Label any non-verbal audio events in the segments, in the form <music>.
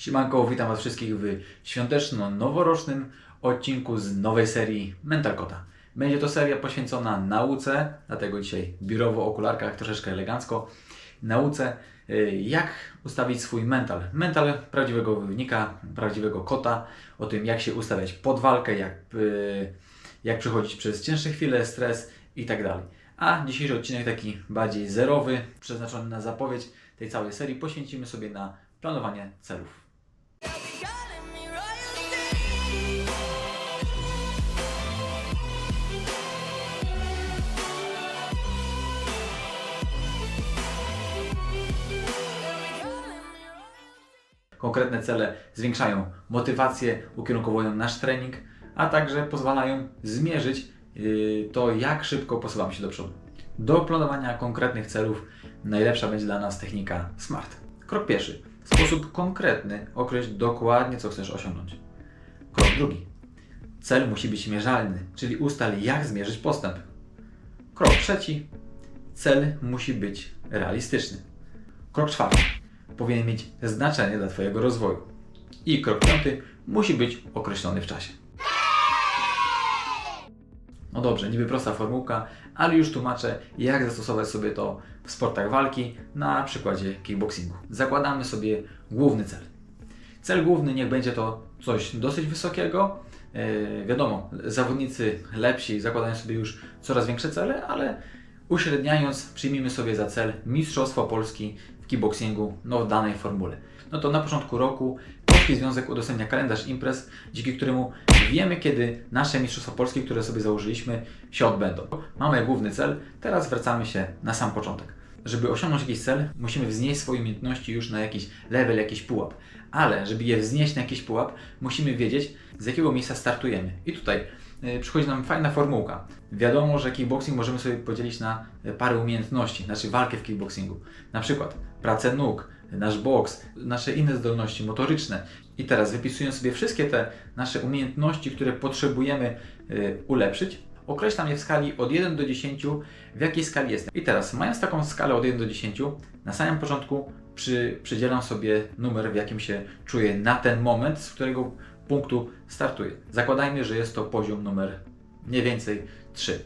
Siemanko, witam Was wszystkich w świąteczno-noworocznym odcinku z nowej serii Mental Kota. Będzie to seria poświęcona nauce, dlatego dzisiaj biurowo, okularkach, troszeczkę elegancko. Nauce, y, jak ustawić swój mental. Mental prawdziwego wojownika, prawdziwego kota, o tym jak się ustawiać pod walkę, jak, y, jak przechodzić przez cięższe chwile, stres i tak. A dzisiejszy odcinek taki bardziej zerowy, przeznaczony na zapowiedź tej całej serii, poświęcimy sobie na planowanie celów. Konkretne cele zwiększają motywację, ukierunkowują nasz trening, a także pozwalają zmierzyć yy, to, jak szybko posuwamy się do przodu. Do planowania konkretnych celów najlepsza będzie dla nas technika SMART. Krok pierwszy. W sposób konkretny określ dokładnie, co chcesz osiągnąć. Krok drugi. Cel musi być mierzalny, czyli ustal, jak zmierzyć postęp. Krok trzeci. Cel musi być realistyczny. Krok czwarty. Powinien mieć znaczenie dla Twojego rozwoju. I krok piąty. Musi być określony w czasie. No dobrze, niby prosta formułka, ale już tłumaczę, jak zastosować sobie to w sportach walki na przykładzie kickboxingu. Zakładamy sobie główny cel. Cel główny niech będzie to coś dosyć wysokiego. Yy, wiadomo, zawodnicy lepsi zakładają sobie już coraz większe cele, ale uśredniając, przyjmijmy sobie za cel Mistrzostwo Polski w kickboxingu no, w danej formule. No to na początku roku Polski Związek udostępnia kalendarz imprez, dzięki któremu wiemy, kiedy nasze Mistrzostwa Polskie, które sobie założyliśmy, się odbędą. Mamy główny cel, teraz wracamy się na sam początek. Żeby osiągnąć jakiś cel, musimy wznieść swoje umiejętności już na jakiś level, jakiś pułap. Ale żeby je wznieść na jakiś pułap, musimy wiedzieć, z jakiego miejsca startujemy. I tutaj y, przychodzi nam fajna formułka. Wiadomo, że kickboxing możemy sobie podzielić na y, parę umiejętności, znaczy walkę w kickboxingu. Na przykład pracę nóg, nasz boks, nasze inne zdolności motoryczne. I teraz wypisując sobie wszystkie te nasze umiejętności, które potrzebujemy y, ulepszyć, określam je w skali od 1 do 10, w jakiej skali jestem. I teraz, mając taką skalę od 1 do 10, na samym początku przy, przydzielam sobie numer, w jakim się czuję na ten moment, z którego punktu startuję. Zakładajmy, że jest to poziom numer mniej więcej 3.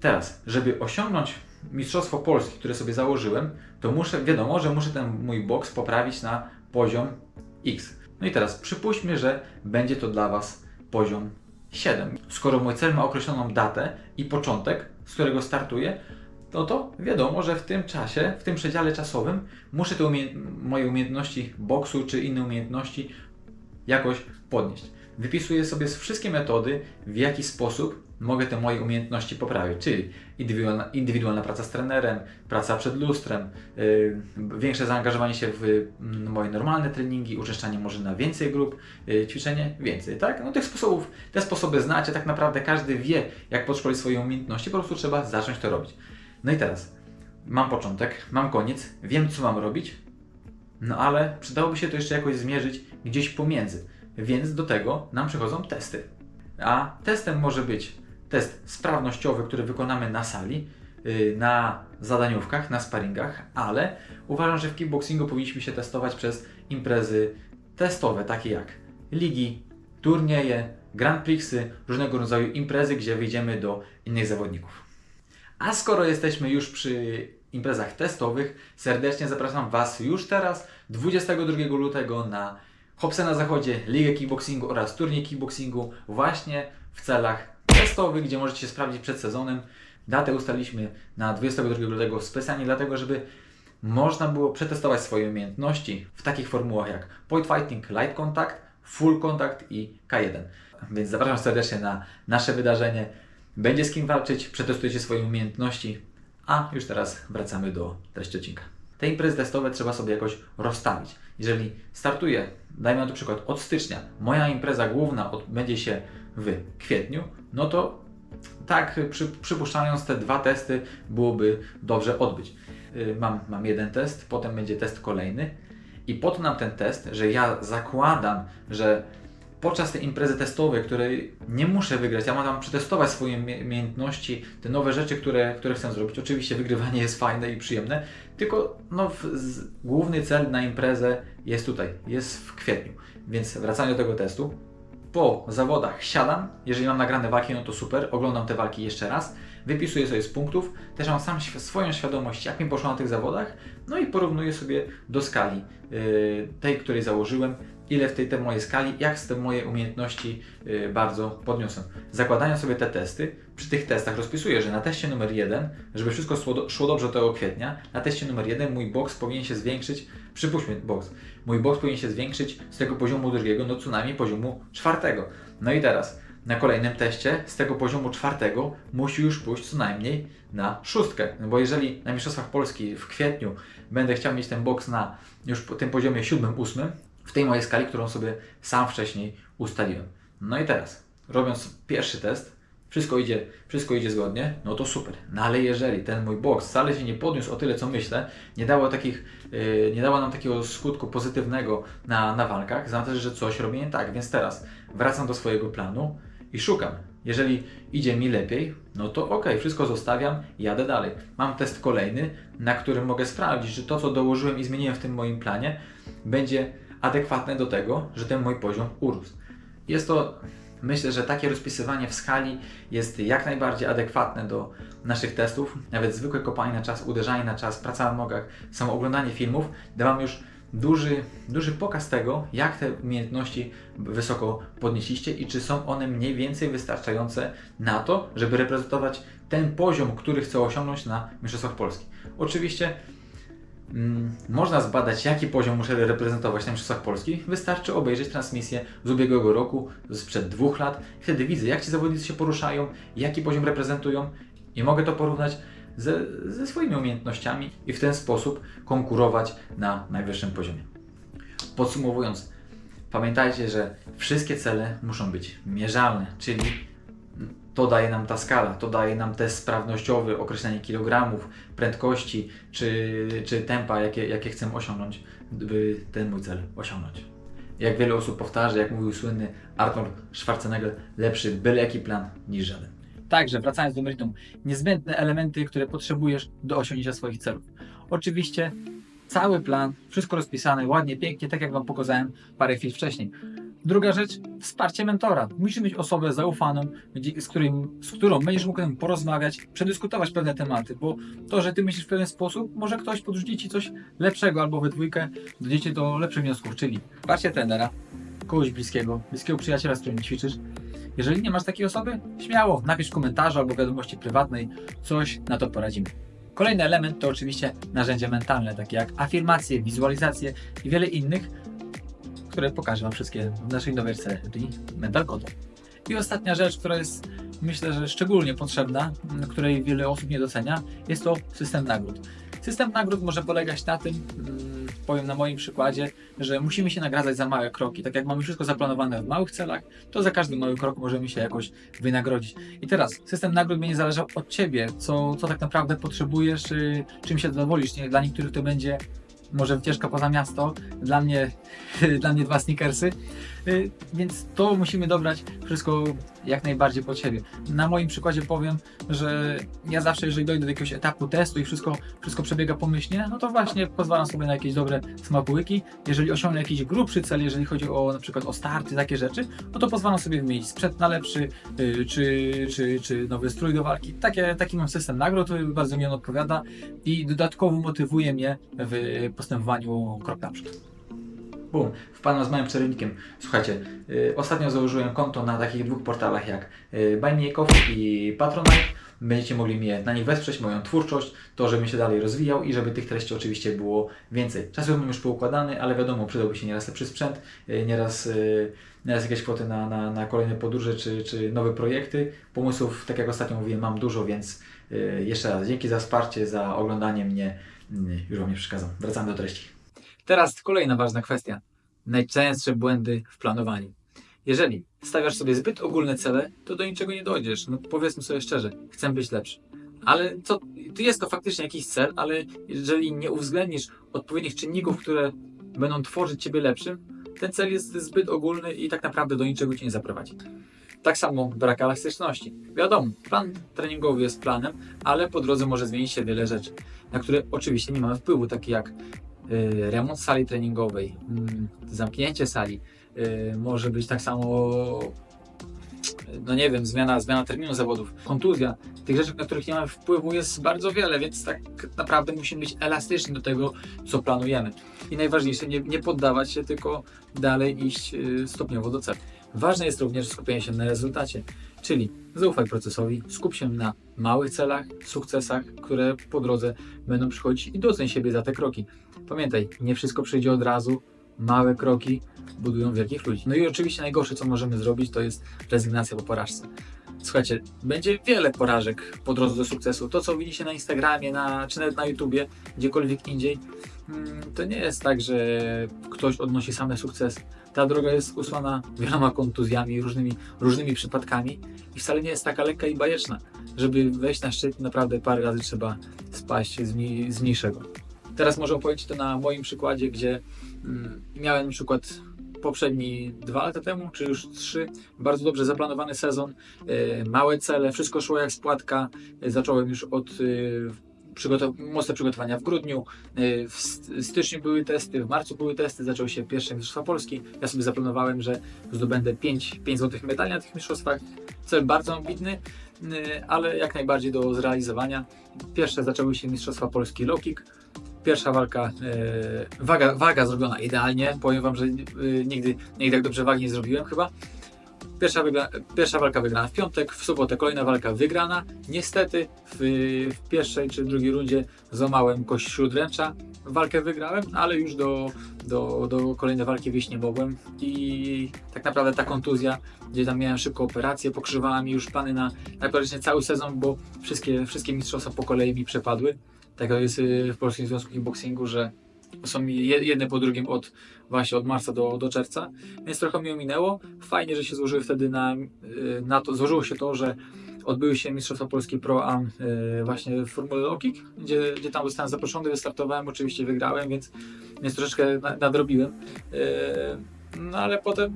Teraz, żeby osiągnąć Mistrzostwo Polski, które sobie założyłem, to muszę, wiadomo, że muszę ten mój boks poprawić na poziom X. No i teraz przypuśćmy, że będzie to dla Was poziom 7. Skoro mój cel ma określoną datę i początek, z którego startuję, no to wiadomo, że w tym czasie, w tym przedziale czasowym muszę te umie moje umiejętności boksu czy inne umiejętności jakoś podnieść. Wypisuję sobie wszystkie metody, w jaki sposób mogę te moje umiejętności poprawić, czyli indywidualna, indywidualna praca z trenerem, praca przed lustrem, yy, większe zaangażowanie się w y, moje normalne treningi, uczęszczanie może na więcej grup, yy, ćwiczenie więcej, tak? No tych sposobów, te sposoby znacie, tak naprawdę każdy wie, jak podszkolić swoje umiejętności, po prostu trzeba zacząć to robić. No i teraz, mam początek, mam koniec, wiem co mam robić, no ale przydałoby się to jeszcze jakoś zmierzyć gdzieś pomiędzy. Więc do tego nam przychodzą testy. A testem może być test sprawnościowy, który wykonamy na sali, yy, na zadaniówkach, na sparingach, ale uważam, że w kickboxingu powinniśmy się testować przez imprezy testowe, takie jak ligi, turnieje, Grand Prixy, różnego rodzaju imprezy, gdzie wyjdziemy do innych zawodników. A skoro jesteśmy już przy imprezach testowych, serdecznie zapraszam Was już teraz, 22 lutego na Hopse na Zachodzie, Ligę Kickboxingu oraz turniej kickboxingu właśnie w celach testowych, gdzie możecie się sprawdzić przed sezonem. Datę ustaliliśmy na 22 lutego specjalnie dlatego, żeby można było przetestować swoje umiejętności w takich formułach jak Point Fighting, Light Contact, Full Contact i K1. Więc zapraszam serdecznie na nasze wydarzenie. Będzie z kim walczyć, przetestujcie swoje umiejętności, a już teraz wracamy do treści odcinka. Te imprezy testowe trzeba sobie jakoś rozstawić. Jeżeli startuję, dajmy na to przykład od stycznia, moja impreza główna odbędzie się w kwietniu, no to tak przy, przypuszczając te dwa testy byłoby dobrze odbyć. Yy, Mam, mam jeden test, potem będzie test kolejny i po to nam ten test, że ja zakładam, że podczas tej imprezy testowej, której nie muszę wygrać, ja mam tam przetestować swoje umie- umiejętności, te nowe rzeczy, które, które chcę zrobić. Oczywiście wygrywanie jest fajne i przyjemne, tylko no, w, z, główny cel na imprezę jest tutaj, jest w kwietniu. Więc wracając do tego testu, po zawodach siadam, jeżeli mam nagrane walki, no to super, oglądam te walki jeszcze raz, wypisuję sobie z punktów, też mam sam swoją świadomość, jak mi poszło na tych zawodach, no i porównuję sobie do skali yy, tej, której założyłem, ile w tej, tej mojej skali, jak z te moje umiejętności yy, bardzo podniosłem. Zakładając sobie te testy, przy tych testach rozpisuję, że na teście numer jeden, żeby wszystko szło, do, szło dobrze do tego kwietnia, na teście numer jeden mój boks powinien się zwiększyć, przypuśćmy boks, mój boks powinien się zwiększyć z tego poziomu drugiego do co najmniej poziomu czwartego. No i teraz, na kolejnym teście z tego poziomu czwartego musi już pójść co najmniej na szóstkę. No bo jeżeli na Mistrzostwach Polski w kwietniu będę chciał mieć ten boks na już po tym poziomie siódmym, ósmym, w tej mojej skali, którą sobie sam wcześniej ustaliłem. No i teraz, robiąc pierwszy test, wszystko idzie, wszystko idzie zgodnie, no to super. No ale jeżeli ten mój boks wcale się nie podniósł o tyle, co myślę, nie dało, takich, yy, nie dało nam takiego skutku pozytywnego na, na walkach, znaczy, że coś robię nie tak. Więc teraz wracam do swojego planu i szukam. Jeżeli idzie mi lepiej, no to ok, wszystko zostawiam, jadę dalej. Mam test kolejny, na którym mogę sprawdzić, czy to, co dołożyłem i zmieniłem w tym moim planie, będzie adekwatne do tego, że ten mój poziom urósł. Jest to, myślę, że takie rozpisywanie w skali jest jak najbardziej adekwatne do naszych testów. Nawet zwykłe kopanie na czas, uderzanie na czas, praca na nogach, samo oglądanie filmów da Wam już duży, duży pokaz tego, jak te umiejętności wysoko podnieśliście i czy są one mniej więcej wystarczające na to, żeby reprezentować ten poziom, który chcę osiągnąć na Mistrzostwach Polski. Oczywiście można zbadać, jaki poziom muszę reprezentować na Mistrzostwach Polski. Wystarczy obejrzeć transmisję z ubiegłego roku, sprzed dwóch lat. Wtedy widzę, jak ci zawodnicy się poruszają, jaki poziom reprezentują i mogę to porównać ze, ze swoimi umiejętnościami i w ten sposób konkurować na najwyższym poziomie. Podsumowując, pamiętajcie, że wszystkie cele muszą być mierzalne, czyli to daje nam ta skala, to daje nam test sprawnościowy, określenie kilogramów, prędkości czy, czy tempa, jakie, jakie chcę osiągnąć, by ten mój cel osiągnąć. Jak wiele osób powtarza, jak mówił słynny Arnold Schwarzenegger, lepszy byle jaki plan niż żaden. Także wracając do meritum, niezbędne elementy, które potrzebujesz do osiągnięcia swoich celów. Oczywiście cały plan, wszystko rozpisane ładnie, pięknie, tak jak Wam pokazałem parę chwil wcześniej. Druga rzecz, wsparcie mentora. Musisz mieć osobę zaufaną, z, którym, z którą będziesz mógł porozmawiać, przedyskutować pewne tematy, bo to, że Ty myślisz w pewien sposób, może ktoś podrzuci Ci coś lepszego, albo we dwójkę dojdziecie do lepszych wniosków, czyli wsparcie trenera, kogoś bliskiego, bliskiego przyjaciela, z którym ćwiczysz, jeżeli nie masz takiej osoby, śmiało napisz w albo wiadomości prywatnej, coś na to poradzimy. Kolejny element to oczywiście narzędzia mentalne, takie jak afirmacje, wizualizacje i wiele innych, które pokażę Wam wszystkie w naszej nowej serii Mental Code. I ostatnia rzecz, która jest myślę, że szczególnie potrzebna, której wiele osób nie docenia, jest to system nagród. System nagród może polegać na tym, mm, powiem na moim przykładzie, że musimy się nagradzać za małe kroki. Tak jak mamy wszystko zaplanowane w małych celach, to za każdy mały krok możemy się jakoś wynagrodzić. I teraz system nagród będzie zależał od Ciebie, co, co tak naprawdę potrzebujesz, y, czym się zadowolisz. Dla niektórych to będzie może wycieczka poza miasto, dla mnie, <laughs> dla mnie dwa sneakersy, więc to musimy dobrać wszystko jak najbardziej pod siebie. Na moim przykładzie powiem, że ja zawsze, jeżeli dojdę do jakiegoś etapu testu i wszystko, wszystko przebiega pomyślnie, no to właśnie pozwalam sobie na jakieś dobre smakołyki. Jeżeli osiągnę jakiś grubszy cel, jeżeli chodzi o na przykład o starty, takie rzeczy, no to pozwalam sobie wymienić sprzęt na lepszy, y, czy, czy, czy nowy strój do walki. Takie, taki mam system nagród, bardzo mi on odpowiada i dodatkowo motywuje mnie w postępowaniu krok naprzód. Bum, wpadłem z małym przerywnikiem. Słuchajcie, y, ostatnio założyłem konto na takich dwóch portalach jak y, Coffee i Patronite. Będziecie mogli mnie na nich wesprzeć, moją twórczość, to żebym się dalej rozwijał i żeby tych treści oczywiście było więcej. Czasem mam już poukładany, ale wiadomo, przydałby się nieraz lepszy sprzęt, y, nieraz, y, nieraz jakieś kwoty na, na, na kolejne podróże czy, czy nowe projekty. Pomysłów, tak jak ostatnio mówiłem, mam dużo, więc y, jeszcze raz dzięki za wsparcie, za oglądanie mnie. Już Wam nie przeszkadzam. Wracamy do treści. Teraz kolejna ważna kwestia. Najczęstsze błędy w planowaniu. Jeżeli stawiasz sobie zbyt ogólne cele, to do niczego nie dojdziesz. No powiedzmy sobie szczerze, chcę być lepszy. Ale co, jest to faktycznie jakiś cel, ale jeżeli nie uwzględnisz odpowiednich czynników, które będą tworzyć Ciebie lepszym, ten cel jest zbyt ogólny i tak naprawdę do niczego Cię nie zaprowadzi. Tak samo brak elastyczności. Wiadomo, plan treningowy jest planem, ale po drodze może zmienić się wiele rzeczy, na które oczywiście nie mamy wpływu, takie jak remont sali treningowej, mm, zamknięcie sali, y, może być tak samo, no nie wiem, zmiana, zmiana terminu zawodów, kontuzja. Tych rzeczy, na których nie mamy wpływu jest bardzo wiele, więc tak naprawdę musimy być elastyczni do tego, co planujemy. I najważniejsze, nie, nie poddawać się, tylko dalej iść y, stopniowo do celu. Ważne jest również skupienie się na rezultacie, czyli zaufaj procesowi, skup się na małych celach, sukcesach, które po drodze będą przychodzić i doceń siebie za te kroki. Pamiętaj, nie wszystko przyjdzie od razu, małe kroki budują wielkich ludzi. No i oczywiście najgorsze, co możemy zrobić, to jest rezygnacja po porażce. Słuchajcie, będzie wiele porażek po drodze do sukcesu. To, co widzicie na Instagramie, na, czy nawet na YouTubie, gdziekolwiek indziej, mm, to nie jest tak, że ktoś odnosi same sukcesy. Ta droga jest usłana wieloma kontuzjami, różnymi, różnymi przypadkami i wcale nie jest taka lekka i bajeczna. Żeby wejść na szczyt, naprawdę parę razy trzeba spaść z, mniej, z mniejszego. Teraz może opowiedzieć to na moim przykładzie, gdzie mm, miałem przykład poprzedni dwa lata temu, czy już trzy, bardzo dobrze zaplanowany sezon, e, małe cele, wszystko szło jak spłatka. E, Zacząłem już od e, przygotow- mocne przygotowania w grudniu, w st- styczniu były testy, w marcu były testy, zaczęły się pierwsze Mistrzostwa Polski. Ja sobie zaplanowałem, że zdobędę 5, 5 złotych medali na tych mistrzostwach. Cel bardzo ambitny, ale jak najbardziej do zrealizowania. Pierwsze zaczęły się Mistrzostwa Polski low kick. Pierwsza walka, e, waga, waga zrobiona idealnie. Powiem Wam, że e, nigdy, nigdy tak dobrze wagi nie zrobiłem chyba. Pierwsza, wygra, pierwsza walka wygrana w piątek, w sobotę kolejna walka wygrana. Niestety w, w pierwszej czy drugiej rundzie złamałem kość śródręcza. Walkę wygrałem, ale już do, do, do kolejnej walki wyjść nie mogłem. I tak naprawdę ta kontuzja, gdzie tam miałem szybką operację, pokrzywała mi już plany na, na praktycznie cały sezon, bo wszystkie, wszystkie mistrzostwa po kolei mi przepadły. Tak to jest y, w Polskim Związku Kickboxingu, że są jedne po drugim od właśnie od marca do, do czerwca, więc trochę mi ominęło. Fajnie, że się złożyły wtedy na, y, na to, złożyło się to, że odbyły się Mistrzostwa Polski Pro Am y, właśnie w Formule Low Kick, gdzie, gdzie tam zostałem zaproszony, wystartowałem, oczywiście wygrałem, więc, więc troszeczkę na- nadrobiłem. No ale potem,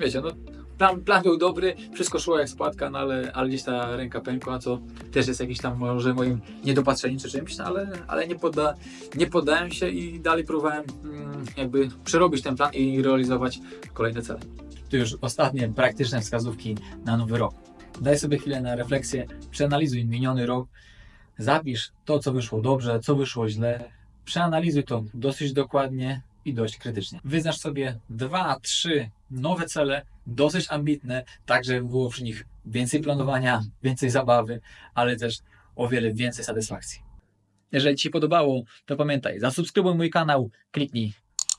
wiecie, no plan, plan był dobry, wszystko szło jak spłatka, no ale, ale gdzieś ta ręka pękła, co też jest jakiś tam może moim niedopatrzeniem czy czymś, no ale, ale nie, podda, nie poddałem się i dalej próbowałem mm, jakby przerobić ten plan i realizować kolejne cele. To już ostatnie praktyczne wskazówki na nowy rok. Daj sobie chwilę na refleksję, przeanalizuj miniony rok, zapisz to, co wyszło dobrze, co wyszło źle, przeanalizuj to dosyć dokładnie i dość krytycznie. Wyznacz sobie dwa, trzy nowe cele, dosyć ambitne, tak żeby było przy nich więcej planowania, więcej zabawy, ale też o wiele więcej satysfakcji. Jeżeli Ci się podobało, to pamiętaj, zasubskrybuj mój kanał, kliknij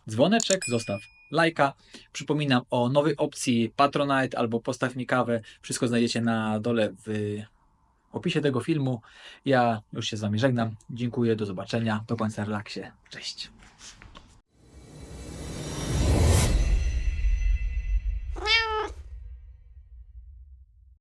dzwoneczek, zostaw lajka. Przypominam o nowej opcji Patronite albo postaw mi kawę. Wszystko znajdziecie na dole w opisie tego filmu. Ja już się z Wami żegnam. Dziękuję, do zobaczenia. Do końca relaksie. Cześć.